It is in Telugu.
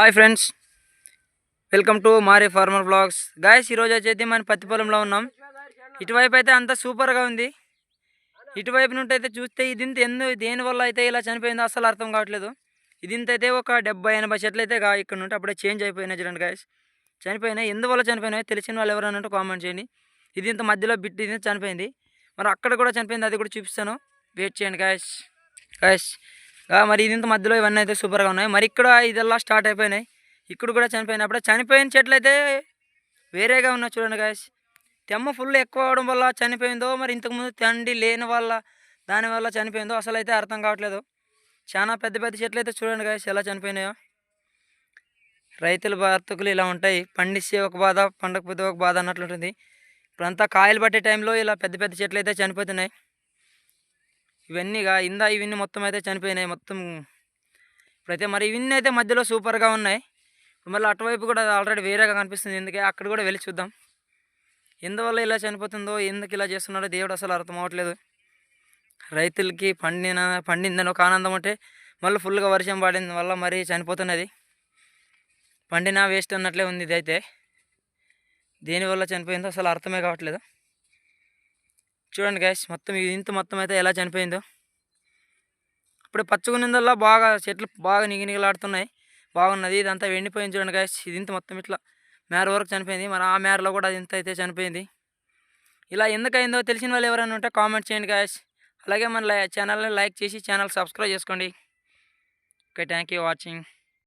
Hi friends. Welcome to Mari farmer blogs guys ఈరోజు వచ్చేది మన పత్తి పొలంలో ఉన్నాం. ఇటువైపు అయితే అంతా సూపర్గా ఉంది. ఇటువైపు నుండి అయితే చూస్తే ఇది ఎందుకు ఎందు దేనివల్ల అయితే ఇలా చనిపోయిందో అసలు అర్థం కావట్లేదు. ఇది ఇంత అయితే ఒక డెబ్బై ఎనభై చెట్లు అయితే గా ఇక్కడ నుండి అప్పుడే చేంజ్ అయిపోయినాయి చూడండి గాయస్ చనిపోయినాయి. ఎందువల్ల చనిపోయినాయి? తెలిసిన వాళ్ళు ఎవరైనా ఉంటే కామెంట్ చేయండి. ఇది ఇంత మధ్యలో బిట్ ఇది చనిపోయింది. మరి అక్కడ కూడా చనిపోయింది అది కూడా చూపిస్తాను. వెయిట్ చేయండి గాయస్ గాయస్ మరి ఇది ఇంత మధ్యలో ఇవన్నీ అయితే సూపర్గా ఉన్నాయి. మరి ఇక్కడ ఇదల్లా స్టార్ట్ అయిపోయినాయి. ఇక్కడ కూడా చనిపోయినప్పుడు చనిపోయిన చెట్లు అయితే వేరేగా ఉన్నాయి చూడండి గాయస్ తెమ్మ ఫుల్ ఎక్కువ అవడం వల్ల చనిపోయిందో మరి ఇంతకుముందు తండి లేని వల్ల దానివల్ల చనిపోయిందో అసలు అయితే అర్థం కావట్లేదు. చాలా పెద్ద పెద్ద చెట్లు అయితే చూడండి గాయస్ ఎలా చనిపోయినాయో. రైతుల బతుకులు ఇలా ఉంటాయి. పండిస్తే ఒక బాధ పండకపోతే ఒక బాధ అన్నట్లుంటుంది. ఇప్పుడంతా కాయలు పట్టే టైంలో ఇలా పెద్ద పెద్ద చెట్లు అయితే చనిపోతున్నాయి. ఇవన్నీగా ఇందా ఇవన్నీ మొత్తం అయితే చనిపోయినాయి మొత్తం. ఇప్పుడైతే మరి ఇవన్నీ అయితే మధ్యలో సూపర్గా ఉన్నాయి. ఇప్పుడు మళ్ళీ అటువైపు కూడా ఆల్రెడీ వేరేగా కనిపిస్తుంది. ఎందుకే అక్కడ కూడా వెళ్ళి చూద్దాం. ఎందువల్ల ఇలా చనిపోతుందో ఎందుకు ఇలా చేస్తున్నాడో దేవుడు అసలు అర్థం అవ్వట్లేదు. రైతులకి పండిన పండిందని ఒక ఆనందం ఉంటే మళ్ళీ ఫుల్గా వర్షం పడిన వల్ల మరీ చనిపోతున్నది. పండినా వేస్ట్ అన్నట్లే ఉంది ఇది అయితే దేనివల్ల చనిపోయిందో అసలు అర్థమే కావట్లేదు. చూడండి గ్యాస్ మొత్తం ఇది ఇంత మొత్తం అయితే ఎలా చనిపోయిందో. ఇప్పుడు పచ్చగునిందల్లా బాగా చెట్లు బాగా నిగినిగలాడుతున్నాయి. బాగున్నది ఇదంతా ఎండిపోయింది చూడండి గ్యాస్ ఇది ఇంత మొత్తం ఇట్లా మేర వరకు చనిపోయింది. మరి ఆ మేరలో కూడా అది ఇంత అయితే చనిపోయింది. ఇలా ఎందుకైందో తెలిసిన వాళ్ళు ఎవరైనా ఉంటే కామెంట్ చేయండి గాయస్ అలాగే మన ఛానల్ని లైక్ చేసి ఛానల్ సబ్స్క్రైబ్ చేసుకోండి. Okay thank you watching